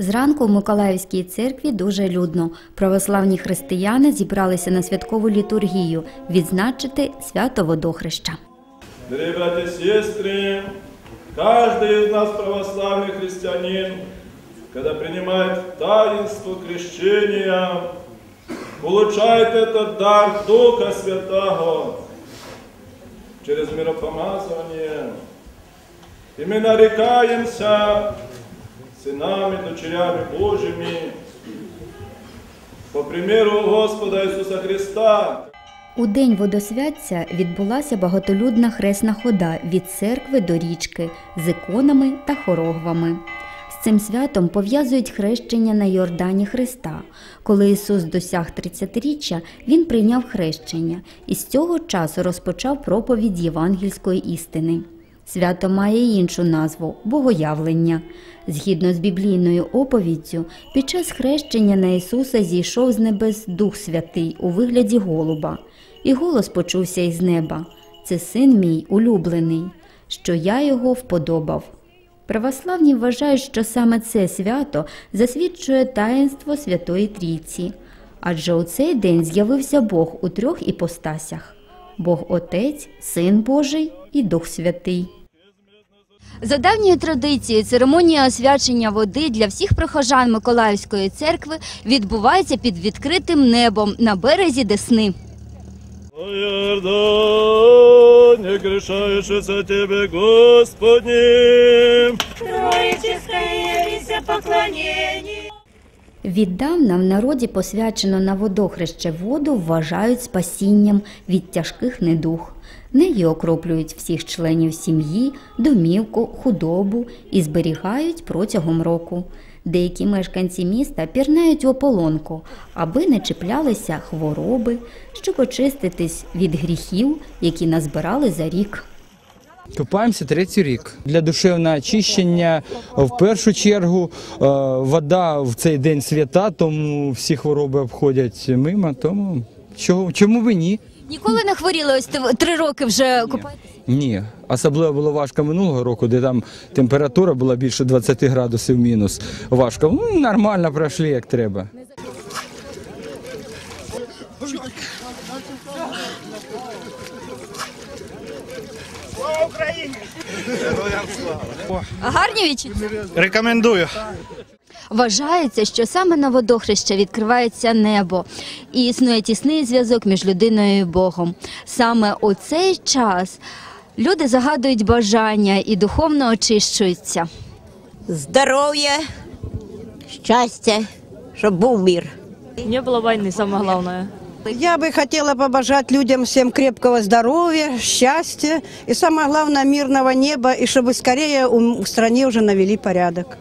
Зранку в Миколаївській церкві дуже людно. Православні християни зібралися на святкову літургію відзначити свято водохреща. Дорогие братья и сестры, каждый из нас православный христианин, когда принимает таинство крещения, получает этот дар Духа Святого через миропомазывание. И мы нарекаемся сынами, дочерями Божьими по примеру Господа Иисуса Христа. У день водосвяття відбулася багатолюдна хресна хода від церкви до річки з іконами та хорогвами. З цим святом пов'язують хрещення на Йордані Христа. Коли Ісус досяг 30-річчя, Він прийняв хрещення і з цього часу розпочав проповідь євангельської істини. Свято має іншу назву Богоявлення. Згідно з біблійною оповіддю, під час хрещення на Ісуса зійшов з небес Дух Святий у вигляді голуба, і голос почувся із неба: Це син мій улюблений, що я його вподобав. Православні вважають, що саме це свято засвідчує таїнство Святої Трійці, адже у цей день з'явився Бог у трьох іпостасях: Бог Отець, Син Божий і Дух Святий. За давньою традицією, церемонія освячення води для всіх прихожан Миколаївської церкви відбувається під відкритим небом на березі Десни. О Иордане, грешаешься тебе, Господи. Троическое явися поклонение. Віддавна в народі посвячено на водохреще воду вважають спасінням від тяжких недуг. Нею окроплюють всіх членів сім'ї, домівку, худобу і зберігають протягом року. Деякі мешканці міста пірнають в ополонку, аби не чіплялися хвороби, щоб очиститись від гріхів, які назбирали за рік. Купаємося третій рік. Для душевного очищення в першу чергу е, вода в цей день свята, тому всі хвороби обходять мимо. Тому чого, чому і ні? Ніколи не хворіли ось три роки вже купаєтесь? Ні. Особливо було важко минулого року, де там температура була більше 20 градусів мінус. Важко. Ну, нормально пройшли як треба. Гарні відчуття? Рекомендую. Вважається, що саме на водохреща відкривається небо і існує тісний зв'язок між людиною і Богом. Саме у цей час люди загадують бажання і духовно очищуються. здоров'я, щастя, щоб був мир. Не было войны, самое главное. Я бы хотела побажать людям всем крепкого здоровья, счастья и, самое главное, мирного неба, и чтобы скорее в стране уже навели порядок.